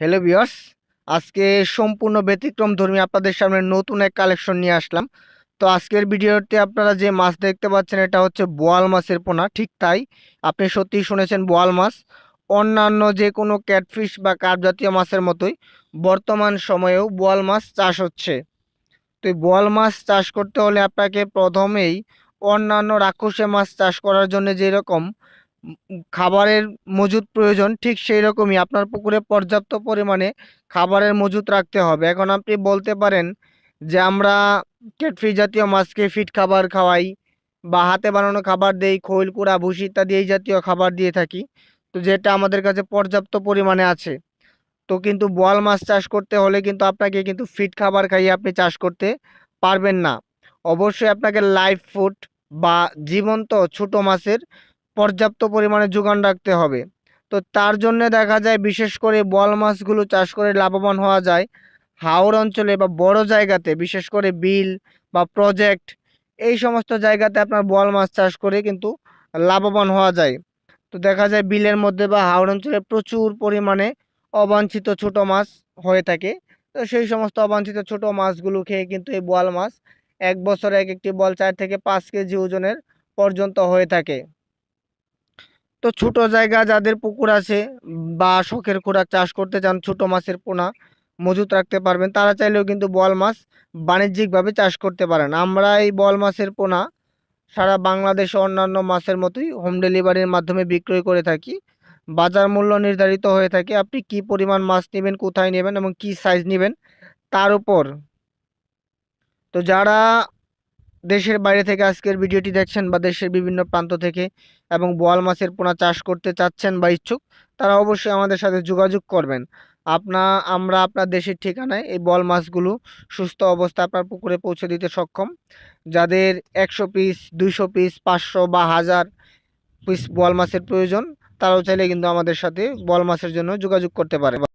Hello বিয়ার্স আজকে সম্পূর্ণ ব্যতিক্রম ধর্মী আপনাদের সামনে নতুন এক কালেকশন নিয়ে আসলাম। তো আজকের ভিডিওতে আপনারা যে মাছ দেখতে পাচ্ছেন, এটা হচ্ছে বোয়াল মাছের পোনা, ঠিক তাই আপনি সত্যিই শুনেছেন বোয়াল মাছ। অন্যান্য যে কোনো ক্যাটফিশ বা কার্প জাতীয় মাছের মতোই বর্তমান সময়েও বোয়াল মাছ চাষ হচ্ছে। তো বোয়াল মাছ চাষ করতে হলে আপনাকে প্রথমেই অন্যান্য রাক্ষসে মাছ চাষ করার জন্য যেরকম খাবারের মজুদ প্রয়োজন, ঠিক সেই রকমই আপনার পুকুরে পর্যাপ্ত পরিমাণে খাবারের মজুদ রাখতে হবে। এখন আপনি বলতে পারেন যে, আমরা ক্যাটফিশ জাতীয় মাছকে ফিট খাবার খাওয়াই বা হাতে বানানো খাবার দেই, খৈল, কুড়া, ভুসি ইত্যাদি এই জাতীয় খাবার দিয়ে থাকি। তো যেটা আমাদের কাছে পর্যাপ্ত পরিমাণে আছে। তো কিন্তু বোয়াল মাছ চাষ করতে হলে কিন্তু আপনাকে কিন্তু ফিট খাবার খাইয়ে আপনি চাষ করতে পারবেন না। অবশ্যই আপনাকে লাইভ ফুড বা জীবন্ত ছোট মাছের পর্যাপ্ত পরিমাণে যোগান রাখতে হবে। তো তার জন্য দেখা যায় বিশেষ করে বোয়াল মাছগুলো চাষ করে লাভবান হওয়া যায়। হাওড় অঞ্চলে বা বড় জায়গাতে, বিশেষ করে বিল বা প্রজেক্ট, এই সমস্ত জায়গাতে আপনার বোয়াল মাছ চাষ করে কিন্তু লাভবান হওয়া যায়। তো দেখা যায় বিলের মধ্যে বা হাওড় অঞ্চলে প্রচুর পরিমাণে অবাঞ্ছিত ছোট মাছ হয়ে থাকে। তো সেই সমস্ত অবাঞ্ছিত ছোট মাছগুলো খেয়ে কিন্তু এই বোয়াল মাছ এক বছরে এক একটি বল চার থেকে পাঁচ কেজি ওজনের পর্যন্ত হয়ে থাকে। তো ছোট জায়গা যাদের পুকুর আছে বা শখের খোরাক চাষ করতে চান ছোট মাছের পোনা মজুত রাখতে পারবেন। তারা চাইলেও কিন্তু বল মাছ বাণিজ্যিকভাবে চাষ করতে পারেন। আমরা এই বল মাছের পোনা সারা বাংলাদেশে অন্যান্য মাছের মতোই হোম ডেলিভারির মাধ্যমে বিক্রয় করে থাকি। বাজার মূল্য নির্ধারিত হয়ে থাকে। আপনি কি পরিমাণ মাছ নেবেন, কোথায় নেবেন এবং কি সাইজ নেবেন, তার উপর। তো যারা দেশের বাইরে থেকে আজকের ভিডিওটি দেখছেন বা দেশের বিভিন্ন প্রান্ত থেকে এবং বোয়াল মাছের পোনা চাষ করতে চাচ্ছেন বা ইচ্ছুক, তারা অবশ্যই আমাদের সাথে যোগাযোগ করবেন। আপনা, আমরা আপনার দেশের ঠিকানায় এই বোয়াল মাছগুলো সুস্থ অবস্থায় আপনার পুকুরে পৌঁছে দিতে সক্ষম। যাদের একশো পিস, দুইশো পিস, পাঁচশো বা হাজার পিস বোয়াল মাছের প্রয়োজন, তারাও চাইলে কিন্তু আমাদের সাথে বোয়াল মাছের জন্য যোগাযোগ করতে পারে।